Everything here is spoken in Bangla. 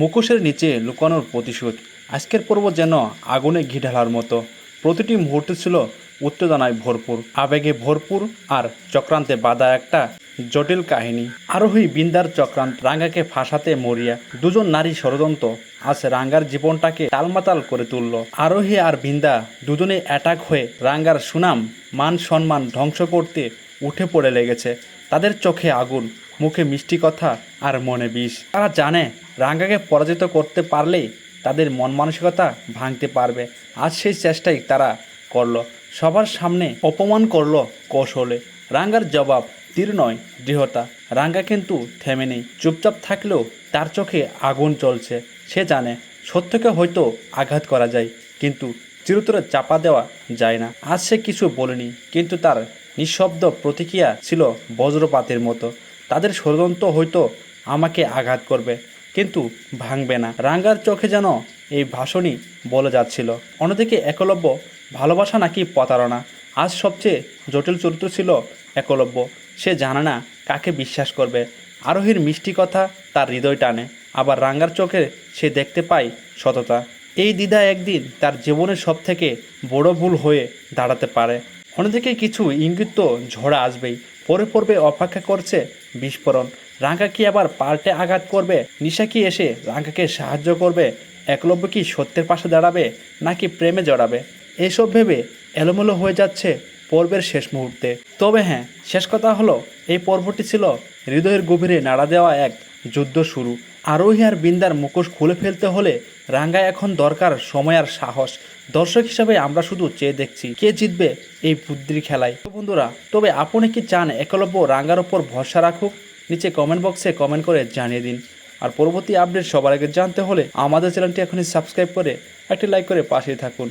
মুখোশের নিচে লুকানোর প্রতিশোধ। আজকের পর্ব যেন আগুনে ঘি ঢালার মতো। প্রতিটি মুহূর্ত ছিল উত্তেজনায় ভরপুর, আবেগে ভরপুর আর চক্রান্তে বাঁধা একটা জটিল কাহিনী। আরোহী বিন্দার চক্রান্ত, রাঙ্গাকে ফাঁসাতে মরিয়া। দুজন নারী ষড়যন্ত্র আজ রাঙ্গার জীবনটাকে টালমাতাল করে তুলল। আরোহী আর বিন্দা দুজনে অ্যাটাক হয়ে রাঙ্গার সুনাম মান সম্মান ধ্বংস করতে উঠে পড়ে লেগেছে। তাদের চোখে আগুন, মুখে মিষ্টি কথা আর মনে বিষ। তারা জানে, রাঙ্গাকে পরাজিত করতে পারলেই তাদের মন মানসিকতা ভাঙতে পারবে। আজ সেই চেষ্টাই তারা করল। সবার সামনে অপমান করল কৌশলে। রাঙ্গার জবাব তীর নয়, দৃঢ়তা। রাঙ্গা কিন্তু থেমে নেই। চুপচাপ থাকলেও তার চোখে আগুন চলছে সে জানে, সত্যকে হয়তো আঘাত করা যায়, কিন্তু চিরতরে চাপা দেওয়া যায় না। আজ সে কিছু বলেনি, কিন্তু তার নিঃশব্দ প্রতিক্রিয়া ছিল বজ্রপাতের মতো। তাদের ষড়যন্ত্র হয়তো আমাকে আঘাত করবে, কিন্তু ভাঙবে না। রাঙ্গার চোখে যেন এই ভাষণই বলে যাচ্ছিল, অন্যদিকে একলব্য ভালোবাসা নাকি প্রতারণা? আজ সবচেয়ে জটিল চরিত্র ছিল একলব্য। সে জানে না কাকে বিশ্বাস করবে। আরোহীর মিষ্টি কথা তার হৃদয় টানে, আবার রাঙ্গার চোখে সে দেখতে পায় সততা। এই দ্বিধা একদিন তার জীবনের সবথেকে বড় ভুল হয়ে দাঁড়াতে পারে। অন্যদিকে কিছু ইঙ্গিত তো ঝড় আসবেই। পরে পর্বে অপেক্ষা করছে বিস্ফোরণ। রাঙ্গা কি আবার পাল্টে আঘাত করবে? নিশা কি এসে রাঙ্গাকে সাহায্য করবে? একলব্য কি সত্যের পাশে দাঁড়াবে নাকি প্রেমে জড়াবে? এসব ভেবে এলোমেলো হয়ে যাচ্ছে পর্বের শেষ মুহূর্তে। তবে হ্যাঁ শেষ কথা হলো, এই পর্বটি ছিল হৃদয়ের গভীরে নাড়া দেওয়া এক যুদ্ধ শুরু। আরোহী আর বিন্দার মুখোশ খুলে ফেলতে হলে রাঙ্গা এখন দরকার সময় আর সাহস। দর্শক হিসাবে আমরা শুধু চেয়ে দেখছি কে জিতবে এই বুদ্ধির খেলায়। বন্ধুরা, তবে আপনি কি চান একলব্য রাঙ্গার ওপর ভরসা রাখুক? নিচে কমেন্ট বক্সে কমেন্ট করে জানিয়ে দিন। আর পরবর্তী আপডেট সবার আগে জানতে হলে আমাদের চ্যানেলটি এখনই সাবস্ক্রাইব করে একটি লাইক করে পাশেই থাকুন।